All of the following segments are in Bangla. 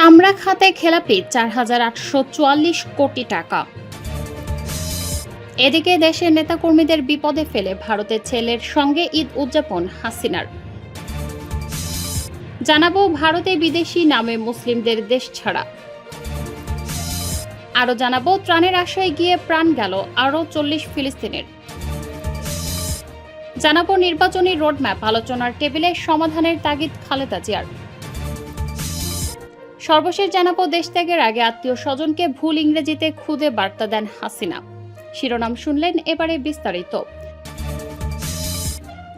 চামড়া খাতে খেলাপি চার হাজার আটশো চুয়াল্লিশ কোটি টাকা। এদিকে দেশের নেতাকর্মীদের বিপদে ফেলে ভারতের ছেলের সঙ্গে ঈদ উদযাপন হাসিনার। জানাব ভারতে বিদেশি নামে মুসলিমদের দেশ ছাড়া। আরও জানাব ত্রাণের আশায় গিয়ে প্রাণ গেল আরও চল্লিশ ফিলিস্তিনের। জানাব নির্বাচনী রোডম্যাপ আলোচনার টেবিলে সমাধানের তাগিদ খালেদা জিয়ার। সর্বশেষ জানাব দেশ ত্যাগের আগে আত্মীয় স্বজনকে ভুল ইংরেজিতে খুদে বার্তা দেন হাসিনা। শিরোনাম শুনলেন এবারে বিস্তারিত।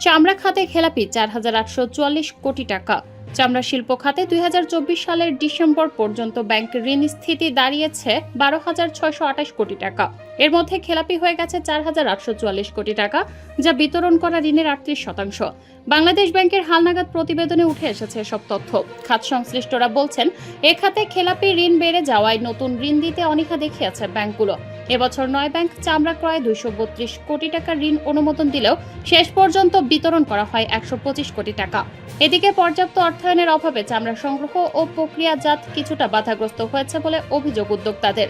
চামড়া খাতে খেলাপি চার হাজার আটশো চুয়াল্লিশ কোটি টাকা। চামড়া শিল্প খাতে দুই হাজার চব্বিশ সালের ডিসেম্বর পর্যন্ত ব্যাংক ঋণ স্থিতি দাঁড়িয়েছে বারো হাজার ছয়শো আঠাশ কোটি টাকা। এর মধ্যে খেলাপি হয়ে গেছে চার হাজার আটশো চুয়াল্লিশ কোটি টাকা, যা বিতরণ করা ঋণের আটত্রিশ শতাংশ। বাংলাদেশ ব্যাংকের হালনাগাদ প্রতিবেদনে উঠে এসেছে সব তথ্য। খাত সংশ্লিষ্টরা বলছেন, এ খাতে খেলাপি ঋণ বেড়ে যাওয়ায় নতুন ঋণ দিতে অনীহা দেখিয়েছে ব্যাংকগুলো। এবছর নয় ব্যাংক চামড়া ক্রয়ে দুইশো বত্রিশ কোটি টাকার ঋণ অনুমোদন দিলেও শেষ পর্যন্ত বিতরণ করা হয় একশো পঁচিশ কোটি টাকা। এদিকে পর্যাপ্ত অর্থায়নের অভাবে চামড়া সংগ্রহ ও প্রক্রিয়াজাত কিছুটা বাধাগ্রস্ত হয়েছে বলে অভিযোগ উদ্যোক্তাদের।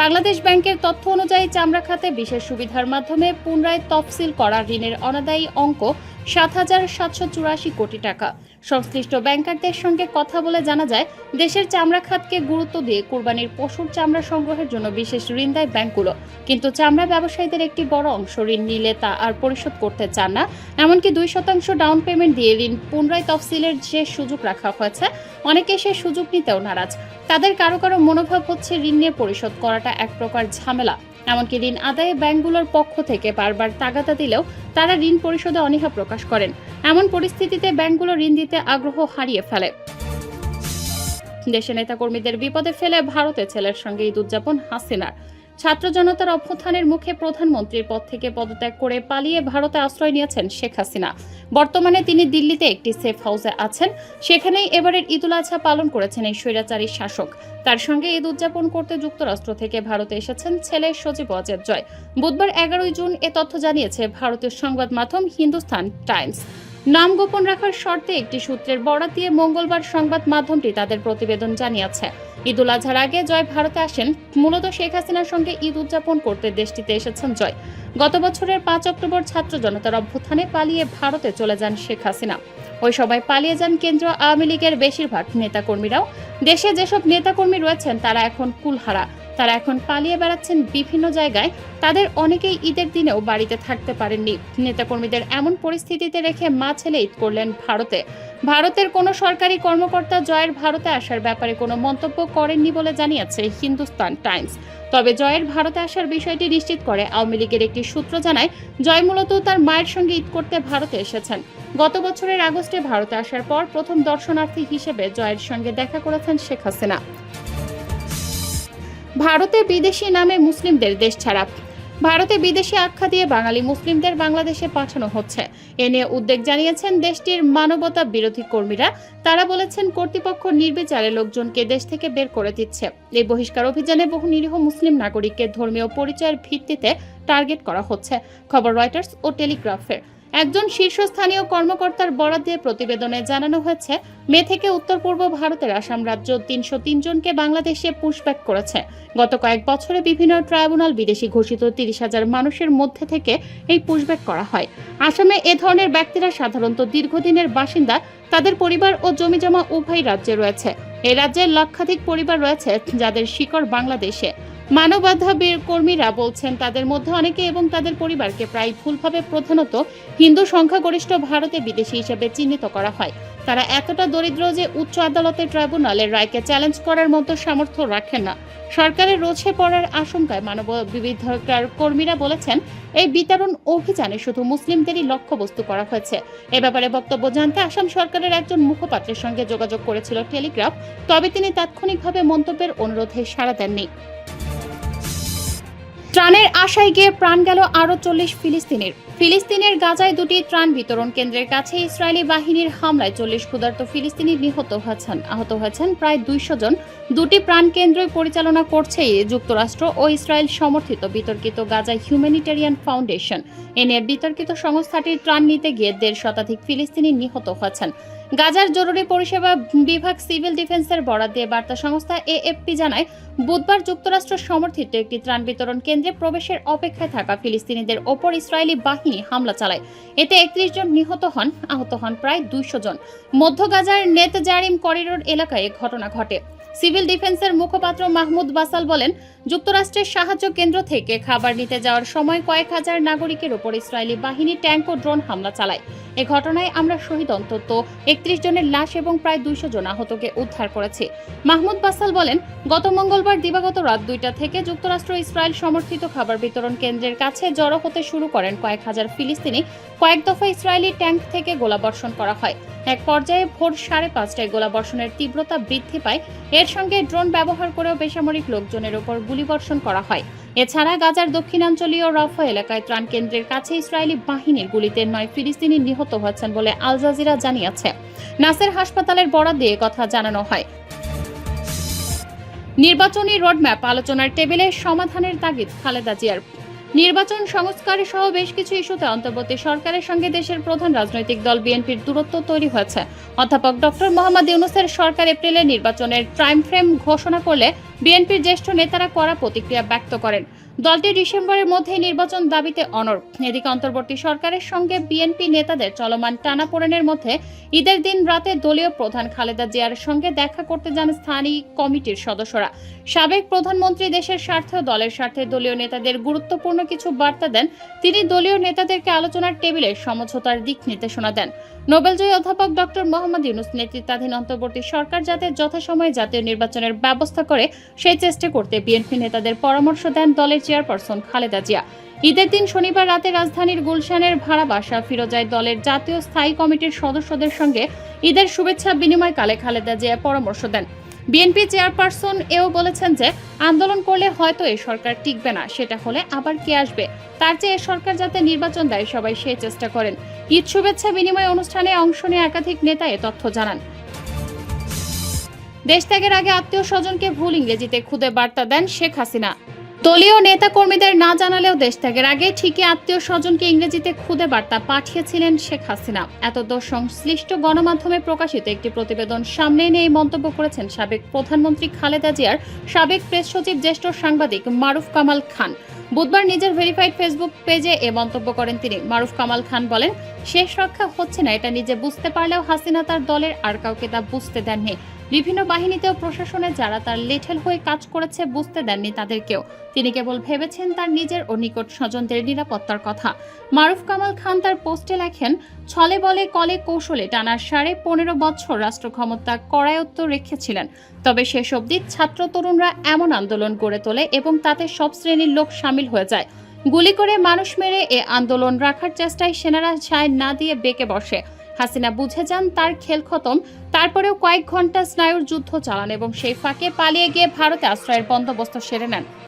বাংলাদেশ ব্যাংকের তথ্য অনুযায়ী চামড়া খাতে বিশেষ সুবিধার মাধ্যমে পুনরায় তফসিল করা ঋণের অনাদায়ী অঙ্ক সাত হাজার সাতশো চুরাশি কোটি টাকা। সংশ্লিষ্ট ব্যাংকারদের সঙ্গে কথা বলে জানা যায়, দেশের চামড়া খাতকে গুরুত্ব দিয়ে কুরবানির পশুর চামড়া সংগ্রহের জন্য বিশেষ ঋণ দেয় ব্যাংকগুলো। কিন্তু চামড়া ব্যবসায়ীদের একটি বড় অংশ ঋণ নিলে তা আর পরিশোধ করতে চান না। এমনকি দুই শতাংশ ডাউন পেমেন্ট দিয়ে ঋণ পুনরায় তফসিলের যে সুযোগ রাখা হয়েছে, অনেকে সে সুযোগ নিতেও নারাজ। তাদের কারও কারও মনোভাব হচ্ছে ঋণ নিয়ে পরিশোধ করাটা এক প্রকার ঝামেলা। এমনকি ঋণ আদায়ে ব্যাংকগুলোর পক্ষ থেকে বারবার তাগাদা দিলেও তারা ঋণ পরিশোধে অনীহা প্রকাশ করেন। এমন পরিস্থিতিতে ব্যাংকগুলো ঋণ দিতে আগ্রহ হারিয়ে ফেলে। দেশে নেতাকর্মীদের বিপদে ফেলে ভারতের ছেলের সঙ্গে ঈদ উদযাপন হাসিনার। ছাত্র জনতার অভ্যুত্থানের মুখে প্রধানমন্ত্রীর পদ থেকে পদত্যাগ করে পালিয়ে ভারতে আশ্রয় নিয়েছেন শেখ হাসিনা। বর্তমানে তিনি দিল্লিতে একটি সেফ হাউসে আছেন। সেখানেই এবারের ঈদুল আজহা পালন করেছেন এই স্বৈরাচারী শাসক। তার সঙ্গে ঈদ উদযাপন করতে যুক্তরাষ্ট্র থেকে ভারতে এসেছেন ছেলে সজীব অজের জয়। বুধবার এগারোই জুন এ তথ্য জানিয়েছে ভারতীয় সংবাদ মাধ্যম হিন্দুস্তান টাইমস। নাম গোপন রাখার শর্তে একটি সূত্রের বরাত দিয়ে মঙ্গলবার সংবাদ মাধ্যমটি তাদের প্রতিবেদন জানিয়েছে। ঈদুল আজহার আগে জয় ভারতে আসেন। মূলত শেখ হাসিনার সঙ্গে ঈদ উদযাপন করতে দেশটিতে এসেছেন জয়। গত বছরের পাঁচ অক্টোবর ছাত্র জনতার অভ্যুত্থানে পালিয়ে ভারতে চলে যান শেখ হাসিনা। ওই সবাই পালিয়ে যান কেন্দ্রীয় আওয়ামী লীগের বেশিরভাগ নেতাকর্মীরাও। দেশে যেসব নেতাকর্মী রয়েছেন তারা এখন কুলহারা। তারা এখন পালিয়ে বেড়াচ্ছেন বিভিন্ন জায়গায়। তাদের অনেকেই ঈদের দিনেও বাড়িতে থাকতে পারেননি। নেতাকর্মীদের এমন পরিস্থিতিতে রেখে মা ছেলে ঈদ করলেন ভারতে। ভারতের কোনো সরকারি কর্মকর্তা জয়ের ভারতে আসার ব্যাপারে কোনো মন্তব্য করেননি বলে জানিয়েছে হিন্দুস্তান টাইমস। তবে জয়ের ভারতে আসার বিষয়টি নিশ্চিত করে আওয়ামী লীগের একটি সূত্র জানায়, জয় মূলত তার মায়ের সঙ্গে ঈদ করতে ভারতে এসেছেন। গত বছরের আগস্টে ভারতে আসার পর প্রথম দর্শনার্থী হিসেবে জয়ের সঙ্গে দেখা করেছেন শেখ হাসিনা। ভারতে বিদেশি নামে মুসলিমদের দেশ ছাড়া। ভারতে বিদেশি আখ্যা দিয়ে বাঙালি মুসলিমদের বাংলাদেশে পাঠানো হচ্ছে। এ নিয়ে উদ্বেগ জানিয়েছেন দেশটির মানবতা বিরোধী কর্মীরা। তারা বলেছেন, কর্তৃপক্ষ নির্বিচারে লোকজনকে দেশ থেকে বের করে দিচ্ছে। এই বহিষ্কার অভিযানে বহু নিরীহ মুসলিম নাগরিককে ধর্মীয় পরিচয়ের ভিত্তিতে টার্গেট করা হচ্ছে। খবর রয়টার্স ও টেলিগ্রাফের একজন শীর্ষস্থানীয় কর্মকর্তার বরাদ দিয়ে প্রতিবেদনে জানানো হয়েছে, মে থেকে উত্তর পূর্ব ভারতের আসাম রাজ্য তিনশো জনকে বাংলাদেশে পুশব্যাক করেছে। গত কয়েক বছরে বিভিন্ন ট্রাইব্যুনাল বিদেশি ঘোষিত তিরিশ হাজার মানুষের মধ্যে থেকে এই পুশব্যাক করা হয়। আসামে এ ধরনের ব্যক্তিরা সাধারণত দীর্ঘদিনের বাসিন্দা, তাদের পরিবার ও জমিজমা উভয় রাজ্যে রয়েছে। এই রাজ্যের লক্ষাধিক পরিবার রয়েছে যাদের শিকড় বাংলাদেশে। মানবাধিকার কর্মীরা বলছেন, তাদের মধ্যে অনেকে এবং তাদের পরিবারকে প্রায় ভুলভাবে প্রধানত হিন্দু সংখ্যাগরিষ্ঠ ভারতে বিদেশি হিসেবে চিহ্নিত করা হয়। তারা এতটা দরিদ্র যে উচ্চ আদালতের ট্রাইব্যুনালের রায়কে চ্যালেঞ্জ করার মতো সামর্থ্য রাখেন না। সরকারের রোছে পড়ার আশঙ্কায় মানব বিবিধার কর্মীরা বলেছেন, এই বিতরণ অভিযানে শুধু মুসলিমদেরই লক্ষ্যবস্তু করা হয়েছে। এ ব্যাপারে বক্তব্য জানতে আসাম সরকারের একজন মুখপাত্রের সঙ্গে যোগাযোগ করেছিল টেলিগ্রাফ, তবে তিনি তাৎক্ষণিকভাবে মন্তব্যের অনুরোধে সাড়া দেননি। ত্রাণের আশায় গিয়ে প্রাণ গেল আরও চল্লিশ ফিলিস্তিনের। ফিলিস্তিনের গাজায় দুটি ত্রাণ বিতরণ কেন্দ্রের কাছে ইসরায়েলি বাহিনীর হামলায় চল্লিশ ক্ষুধার্ত ফিলিস্তিনি নিহত হয়েছেন। আহত হয়েছেন প্রায় দুইশো জন। দুটি প্রাণ কেন্দ্রই পরিচালনা করছে যুক্তরাষ্ট্র ও ইসরায়েল সমর্থিত বিতর্কিত গাজা হিউম্যানিটেরিয়ান ফাউন্ডেশন এ নিয়ে বিতর্কিত সংস্থাটির ত্রাণ নিতে গিয়ে দেড় শতাধিক ফিলিস্তিনি নিহত হয়েছেন। গাজার জরুরি পরিষেবা বিভাগ সিভিল ডিফেন্সের বরাদ দিয়ে বার্তা সংস্থা এএফপি জানায়, বুধবার যুক্তরাষ্ট্র সমর্থিত একটি ত্রাণ বিতরণ কেন্দ্রে প্রবেশের অপেক্ষায় থাকা ফিলিস্তিনিদের ওপর ইসরায়েলি বাহিনী হামলা চালায়। এতে একত্রিশ জন নিহত হন, আহত হন প্রায় দুইশো জন। মধ্য গাজার নেত জারিম করিডোর এলাকায় ঘটনা ঘটে। সিভিল ডিফেন্সের মুখপাত্র মাহমুদ বাসাল বলেন, যুক্তরাষ্ট্রের সাহায্য কেন্দ্র থেকে খাবার নিতে যাওয়ার সময় কয়েক হাজার নাগরিকের ওপর ইসরায়েলি বাহিনী ট্যাঙ্ক ও ড্রোন হামলা চালায়। এ ঘটনায় আমরা শহীদ অন্তত একত্রিশ জনের লাশ এবং প্রায় দুইশো জন আহতকে উদ্ধার করেছি। মাহমুদ বাসাল বলেন, গত মঙ্গলবার দিবাগত রাত দুইটা থেকে যুক্তরাষ্ট্র ইসরায়েল সমর্থিত খাবার বিতরণ কেন্দ্রের কাছে জড়ো হতে শুরু করেন কয়েক হাজার ফিলিস্তিনি। কয়েক দফা ইসরায়েলি ট্যাঙ্ক থেকে গোলাবর্ষণ করা হয়। এক পর্যায়ে ভোর সাড়ে পাঁচটায় গোলাবর্ষণের তীব্রতা বৃদ্ধি পায়। এর সঙ্গে ড্রোন ব্যবহার করেও বেসামরিক লোকজনের ওপর গুলিবর্ষণ করা হয়। এছাড়া গাজার দক্ষিণাঞ্চলীয় রফা এলাকায় ত্রাণ কেন্দ্রের কাছে ইসরায়েলি বাহিনীর গুলিতে নয় ফিলিস্তিনি নিহত হয়েছেন বলে আল জাজিরা জানিয়েছে। নাসের হাসপাতালের বরাদ দিয়ে কথা জানানো হয়। নির্বাচনী রোডম্যাপ আলোচনার টেবিলে সমাধানের তাগিদ খালেদা জিয়ার। নির্বাচন সংস্কার সহ বেশ কিছু ইস্যুতে অন্তর্বর্তী সরকারের সঙ্গে দেশের প্রধান রাজনৈতিক দল বিএনপির দূরত্ব তৈরি হয়েছে। অধ্যাপক ডক্টর মোহাম্মদ ইউনুসের সরকার এপ্রিলে নির্বাচনের টাইম ফ্রেম ঘোষণা করলে বিএনপির জ্যেষ্ঠ নেতারা কড়া প্রতিক্রিয়া ব্যক্ত করেন। দলটি ডিসেম্বরের মধ্যেই নির্বাচন দাবিতে অনড়। এদিকে অন্তর্বর্তী সরকারের সঙ্গে বিএনপি নেতাদের চলমান টানাপোড়েনের মধ্যে ঈদের দিন রাতে দলীয় প্রধান খালেদা জিয়ার সঙ্গে দেখা করতে যান স্থানীয় কমিটির সদস্যরা। সাবেক প্রধানমন্ত্রী দেশের স্বার্থে, দলের স্বার্থে দলীয় নেতাদের গুরুত্বপূর্ণ কিছু বার্তা দেন। তিনি দলীয় নেতাদেরকে আলোচনার টেবিলে সমঝোতার দিক নির্দেশনা দেন। নোবেলজয়ী অধ্যাপক ডক্টর মোহাম্মদ ইউনুস নেতৃত্বাধীন অন্তর্বর্তী সরকার যাতে যথাসময়ে জাতীয় নির্বাচনের ব্যবস্থা করে সেই চেষ্টা করতে বিএনপি নেতাদের পরামর্শ দেন দলের চেয়ারপারসন খালেদা জিয়া। ঈদের দিন শনিবার রাতে রাজধানীর গুলশানের ভাড়া বাসা ফিরোজায় দলের জাতীয় স্থায়ী কমিটির সদস্যদের সঙ্গে ঈদের শুভেচ্ছা বিনিময়কালে খালেদা জিয়া পরামর্শ দেন। বিএনপি চেয়ারপারসন এও বলেছেন যে, আন্দোলন করলে হয়তো এ সরকার টিকবে না, সেটা হলে আবার কে আসবে? তার চেয়ে এ সরকার যাতে নির্বাচন দেয়, সবাই সেই চেষ্টা করেন। ঈদ শুভেচ্ছা বিনিময় অনুষ্ঠানে অংশ নিয়ে একাধিক নেতা, এ তথ্য জানান। দেশ ত্যাগের আগে আত্মীয় স্বজনকে ভুল ইংরেজিতে খুদে বার্তা দেন শেখ হাসিনা। দলীয় নেতা কর্মীদের না জানালেও দেশ ত্যাগের আগে ঠিকই আত্মীয় স্বজনকে ইংরেজিতে খুদে বার্তা পাঠিয়েছিলেন শেখ হাসিনা। এত সংশ্লিষ্ট গণমাধ্যমে প্রকাশিত একটি প্রতিবেদন সামনে এনে এই মন্তব্য করেছেন সাবেক প্রধানমন্ত্রী খালেদা জিয়ার সাবেক প্রেস সচিব, জ্যেষ্ঠ সাংবাদিক মারুফ কামাল খান। বুধবার নিজের ভেরিফাইড ফেসবুক পেজে এ মন্তব্য করেন তিনি। মারুফ কামাল খান বলেন, শেষ রক্ষা হচ্ছে না, এটা নিজে বুঝতে পারলেও হাসিনা তার দলের আর কাউকে তা বুঝতে দেননি। বিভিন্ন বাহিনীতে ও প্রশাসনে যারা তার লেঠেল হয়ে কাজ করেছে বুঝতে দেননি তাদেরকেও। তিনি কেবল ভেবেছেন তার নিজের ও নিকট স্বজনদের নিরাপত্তার কথা। মারুফ কামাল খান তার পোস্টে লেখেন, ছলে বলে কলে কৌশলে টানা সাড়ে পনেরো বছর রাষ্ট্র ক্ষমতা করায়ত্ত রেখেছিলেন। তবে শেষ অবধি ছাত্র তরুণরা এমন আন্দোলন গড়ে তোলে এবং তাতে সব শ্রেণির লোক সামিল হয়ে যায়। গুলি করে মানুষ মেরে এ আন্দোলন রাখার চেষ্টায় সেনারা ছায় না দিয়ে বেঁকে বসে। হাসিনা বুঝে যান তার খেল খতম, তারপরেও কয়েক ঘণ্টা স্নায়ুর যুদ্ধ চালান এবং সেই ফাঁকে পালিয়ে গিয়ে ভারতে আশ্রয়ের বন্দোবস্ত সেরে নেন।